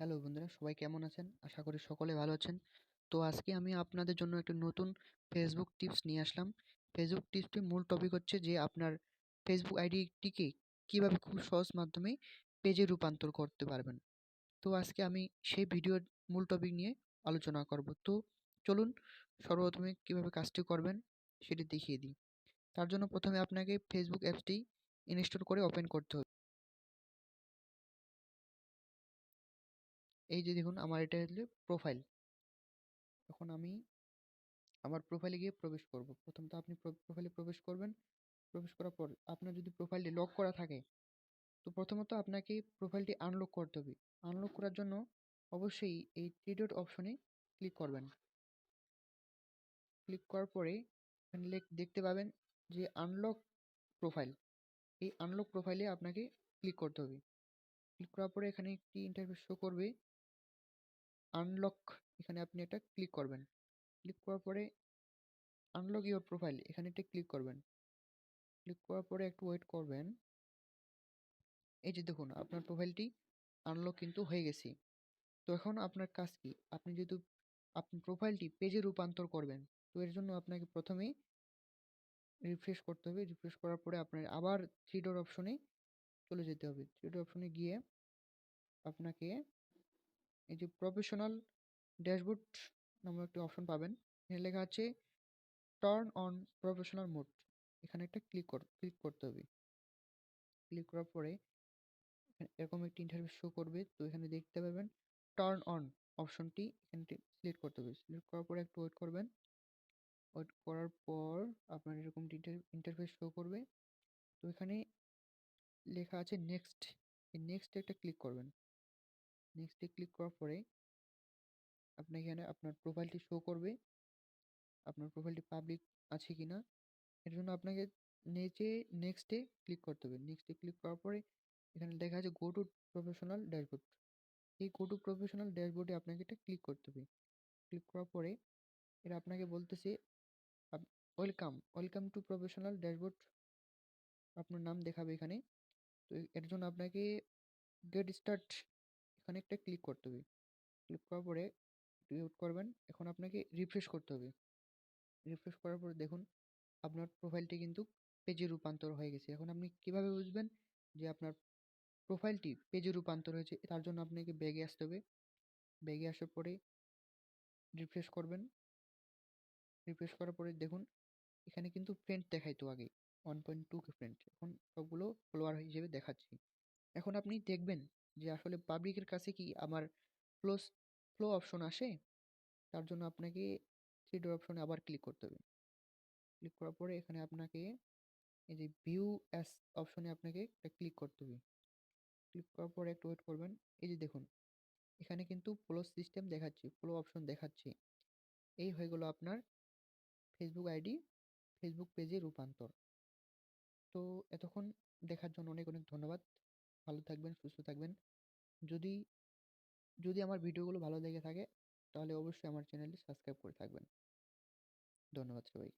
Hello বন্ধুরা, সবাই কেমন আছেন? আশা করি সকলে ভালো আছেন। তো আজকে আমি আপনাদের জন্য একটা নতুন ফেসবুক টিপস নিয়ে আসলাম। ফেসবুক টিপসটির মূল টপিক হচ্ছে যে আপনার ফেসবুক আইডিটিকে কীভাবে খুব সহজ মাধ্যমে পেজে রূপান্তর করতে পারবেন। তো আজকে আমি সেই ভিডিওর মূল টপিক নিয়ে আলোচনা করব। তো চলুন সর্বপ্রথমে কীভাবে কাজটি করবেন সেটি দেখিয়ে দিই। তার জন্য প্রথমে আপনাকে ফেসবুক অ্যাপসটি ইনস্টল করে ওপেন করতে হবে। এই যে দেখুন, আমার এটা হলো প্রোফাইল এখন আমি আমার প্রোফাইলে গিয়ে প্রবেশ করব। প্রথমত আপনি প্রোফাইলে প্রবেশ করবেন। প্রবেশ করার পর আপনার যদি প্রোফাইলটি লক করা থাকে, তো প্রথমত আপনাকে প্রোফাইলটি আনলক করতে হবে। আনলক করার জন্য অবশ্যই এই থ্রি ডট অপশনে ক্লিক করবেন। ক্লিক করার পরে এখানে দেখতে পাবেন যে আনলক প্রোফাইল এই আনলক প্রোফাইলে আপনাকে ক্লিক করতে হবে। ক্লিক করার পরে এখানে একটি ইন্টারফেস শো করবে। আনলক এখানে আপনি এটা ক্লিক করবেন। ক্লিক করার পরে আনলক ইউর প্রোফাইল এখানে একটা ক্লিক করবেন। ক্লিক করার পরে একটু ওয়েট করবেন। এই যে দেখুন, আপনার প্রোফাইলটি আনলক কিন্তু হয়ে গেছে। তো এখন আপনার কাজ কি? আপনি যেহেতু, আপনি প্রোফাইলটি পেজে রূপান্তর করবেন, তো এর জন্য আপনাকে প্রথমে রিফ্রেশ করতে হবে। রিফ্রেশ করার পরে আপনার আবার থ্রি ডট অপশনে চলে যেতে হবে। থ্রি ডট অপশনে গিয়ে আপনাকে এই যে প্রফেশনাল ড্যাশবোর্ড নামক একটি অপশন পাবেন। এখানে লেখা আছে টার্ন অন প্রফেশনাল মোড এখানে একটা ক্লিক কর ক্লিক করতে হবে। ক্লিক করার পরে এরকম একটি ইন্টারভিউ শো করবে। তো এখানে দেখতে পাবেন টার্ন অন অপশনটি এখানে সিলেক্ট করতে হবে। সিলেক্ট করার পরে একটু ওয়েট করবেন। ওয়েট করার পর আপনার এরকম ইন্টারফেস শো করবে। তো এখানে লেখা আছে নেক্সট এই নেক্সট একটা ক্লিক করবেন। নেক্সটে ক্লিক করার পরে আপনি এখানে আপনার প্রোফাইলটি শো করবে। আপনার প্রোফাইলটি পাবলিক আছে কি না এর জন্য আপনাকে নিচে নেক্সটে ক্লিক করতে হবে। নেক্সটে ক্লিক করার পরে এখানে দেখা আছে গো টু প্রফেশনাল ড্যাশবোর্ড এই গো টু প্রফেশনাল ড্যাশবোর্ডে আপনাকে এটা ক্লিক করতে হবে। ক্লিক করার পরে এরা আপনাকে বলতেছে welcome welcome to professional dashboard আপনার নাম দেখাবে এখানে। তো এর জন্য আপনাকে গেট স্টার্ট এখানে একটা ক্লিক করতে হবে। ক্লিক করার পরে ওয়েট করবেন। এখন আপনাকে রিফ্রেশ করতে হবে। রিফ্রেশ করার পরে দেখুন, আপনার প্রোফাইলটি কিন্তু পেজে রূপান্তর হয়ে গেছে। এখন আপনি কীভাবে বুঝবেন যে আপনার প্রোফাইলটি পেজে রূপান্তর হয়েছে? তার জন্য আপনাকে ব্যাগে আসতে হবে। ব্যাগে আসার পরে রিফ্রেশ করবেন। রিফ্রেশ করার পরে দেখুন, এখানে কিন্তু ফ্রেন্ড দেখাইতো আগে। One point two K friend এখন সবগুলো ফলোয়ার হিসেবে দেখাচ্ছি। এখন আপনি দেখবেন যে আসলে পাবলিকের কাছে কি আমার ফ্লোস ফ্লো অপশন আসে? তার জন্য আপনাকে থ্রি ডট অপশনে আবার ক্লিক করতে হবে। ক্লিক করার পরে এখানে আপনাকে এই যে ভিউ অ্যাস অপশনে আপনাকে একটা ক্লিক করতে হবে। ক্লিক করার পরে একটু ওয়েট করবেন। এই যে দেখুন, এখানে কিন্তু ফ্লো সিস্টেম দেখাচ্ছে ফ্লো অপশন দেখাচ্ছে। এই হয়ে গেল আপনার ফেসবুক আইডি ফেসবুক পেজে রূপান্তর। তো এতক্ষণ দেখার জন্য অনেক অনেক ধন্যবাদ। ভালো থাকবেন, সুস্থ থাকবেন। যদি যদি আমার ভিডিওগুলো ভালো লেগে থাকে, তাহলে অবশ্যই আমার চ্যানেলটি সাবস্ক্রাইব করে থাকবেন। ধন্যবাদ সবাই